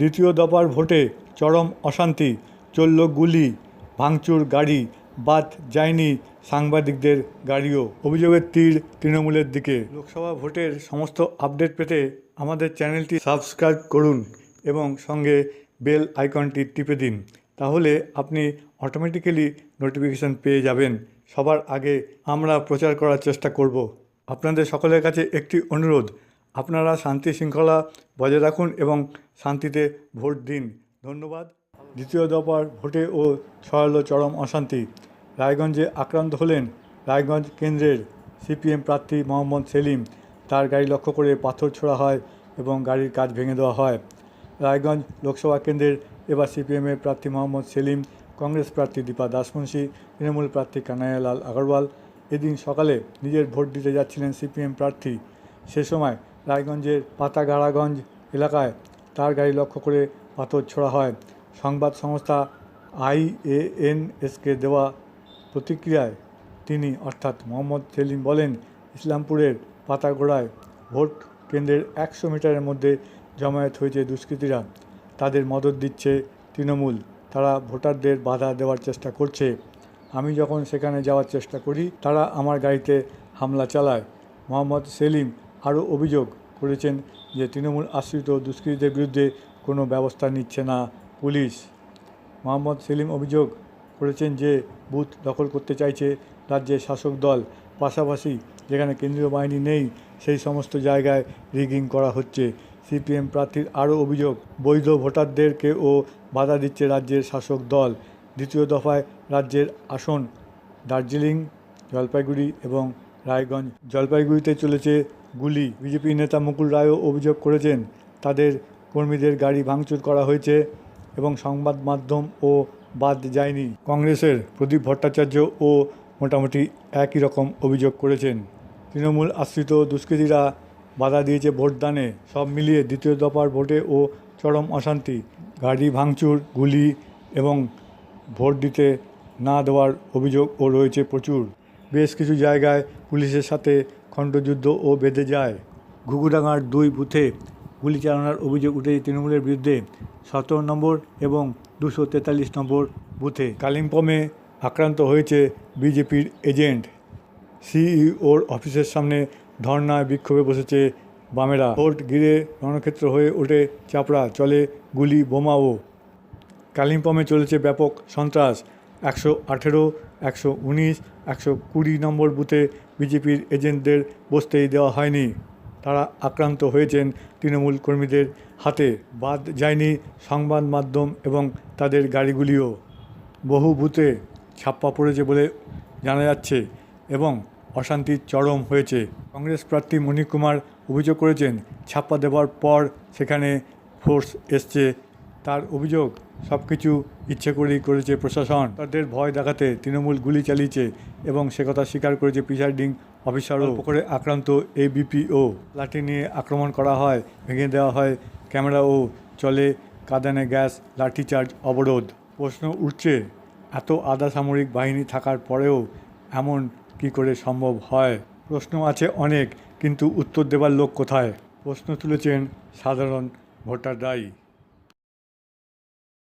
দ্বিতীয় দফার ভোটে চরম অশান্তি, চলল গুলি, ভাঙচুর গাড়ি, বাদ যায়নি সাংবাদিকদের গাড়িও। অভিযোগের তীর তৃণমূলের দিকে। লোকসভা ভোটের সমস্ত আপডেট পেতে আমাদের চ্যানেলটি সাবস্ক্রাইব করুন এবং সঙ্গে বেল আইকনটি টিপে দিন, তাহলে আপনি অটোমেটিক্যালি নোটিফিকেশান পেয়ে যাবেন। সবার আগে আমরা প্রচার করার চেষ্টা করব। আপনাদের সকলের কাছে একটি অনুরোধ আপনারা শান্তি শৃঙ্খলা বজায় রাখুন এবং শান্তিতে ভোট দিন। ধন্যবাদ। দ্বিতীয় দফার ভোটে ও ছড়ালো চরম অশান্তি। রায়গঞ্জে আক্রান্ত হলেন রায়গঞ্জ কেন্দ্রের সিপিএম প্রার্থী মোহাম্মদ সেলিম। তার গাড়ি লক্ষ্য করে পাথর ছোড়া হয় এবং গাড়ির কাজ ভেঙে দেওয়া হয়। রায়গঞ্জ লোকসভা কেন্দ্রের এবার সিপিএমের প্রার্থী মোহাম্মদ সেলিম, কংগ্রেস প্রার্থী দীপা দাসমুন্সি তৃণমূল প্রার্থী কানাইয়ালাল আগরওয়াল। এদিন সকালে নিজের ভোট দিতে যাচ্ছিলেন সিপিএম প্রার্থী। সে সময় রায়গঞ্জের পাতাগাড়াগঞ্জ এলাকায় তার গাড়ি লক্ষ্য করে পাথর ছোড়া হয়। সংবাদ সংস্থা আইএএনএসকে দেওয়া প্রতিক্রিয়ায় তিনি, অর্থাৎ মোহাম্মদ সেলিম বলেন, ইসলামপুরের পাতাগোড়ায় ভোট কেন্দ্রের একশো মিটারের মধ্যে জমায়েত হয়েছে দুষ্কৃতীরা। তাদের মদত দিচ্ছে তৃণমূল। তারা ভোটারদের বাধা দেওয়ার চেষ্টা করছে। আমি যখন সেখানে যাওয়ার চেষ্টা করি, তারা আমার গাড়িতে হামলা চালায়। মোহাম্মদ সেলিম আরও অভিযোগ করেছেন যে তৃণমূল আশ্রিত দুষ্কৃতীদের বিরুদ্ধে কোনো ব্যবস্থা নিচ্ছে না পুলিশ। মোহাম্মদ সেলিম অভিযোগ করেছেন যে বুথ দখল করতে চাইছে রাজ্যের শাসক দল। পাশাপাশি যেখানে কেন্দ্রীয় বাহিনী নেই, সেই সমস্ত জায়গায় রিগিং করা হচ্ছে। সিপিএম প্রার্থীর আরও অভিযোগ, বৈধ ভোটারদেরকেও বাধা দিচ্ছে রাজ্যের শাসক দল। দ্বিতীয় দফায় রাজ্যের আসন দার্জিলিং, জলপাইগুড়ি এবং রায়গঞ্জ জলপাইগুড়িতে চলেছে গুলি। বিজেপি নেতা মুকুল রায়ও অভিযোগ করেছেন, তাদের কর্মীদের গাড়ি ভাঙচুর করা হয়েছে এবং সংবাদ মাধ্যম ও বাদ যায়নি। কংগ্রেসের প্রদীপ ভট্টাচার্য ও মোটামুটি একই রকম অভিযোগ করেছেন। তৃণমূল আশ্রিত দুষ্কৃতীরা বাধা দিয়েছে ভোটদানে। সব মিলিয়ে দ্বিতীয় দফার ভোটে ও চরম অশান্তি। গাড়ি ভাঙচুর, গুলি এবং ভোট দিতে না দেওয়ার অভিযোগও রয়েছে প্রচুর। বেশ কিছু জায়গায় পুলিশের সাথে খণ্ডযুদ্ধ ও বেঁধে যায়। ঘুঘুডাঙ্গার দুই বুথে গুলি চালানোর অভিযোগ উঠেছে তৃণমূলের বিরুদ্ধে সতেরো নম্বর এবং দুশো তেতাল্লিশ নম্বর বুথে। কালিম্পমে আক্রান্ত হয়েছে বিজেপির এজেন্ট। সিইওর অফিসের সামনে ধর্নায় বিক্ষোভে বসেছে বামেরা। ভোট ঘিরে রণক্ষেত্র হয়ে ওঠে চাপড়া, চলে গুলি বোমাও কালিম্পমে চলেছে ব্যাপক সন্ত্রাস। একশো আঠেরো, একশো উনিশ, একশো কুড়ি নম্বর বুথে বিজেপির এজেন্টদের বসতেই দেওয়া হয়নি। তারা আক্রান্ত হয়েছেন তৃণমূল কর্মীদের হাতে। বাদ যায়নি সংবাদ মাধ্যম এবং তাদের গাড়িগুলিও। বহু বুথে ছাপ্পা পড়েছে বলে জানা যাচ্ছে এবং অশান্তির চরম হয়েছে। কংগ্রেস প্রার্থী মণি কুমার অভিযোগ করেছেন, ছাপ্পা দেওয়ার পর সেখানে ফোর্স এসছে তার অভিযোগ সব কিছু ইচ্ছে করেই করেছে প্রশাসন। তাদের ভয় দেখাতে তৃণমূল গুলি চালিয়েছে এবং সে কথা স্বীকার করেছে প্রিসাইডিং অফিসারও করে আক্রান্ত এবিপিও লাঠি নিয়ে আক্রমণ করা হয় ভেঙে দেওয়া হয় ক্যামেরা ও চলে কাঁদানে গ্যাস লাঠিচার্জ অবরোধ। প্রশ্ন উঠছে এত আধা সামরিক বাহিনী থাকার পরেও এমন কি করে সম্ভব হয়? প্রশ্ন আছে অনেক কিন্তু উত্তর দেবার লোক কোথায়? প্রশ্ন তুলেছেন সাধারণ ভোটাররাই।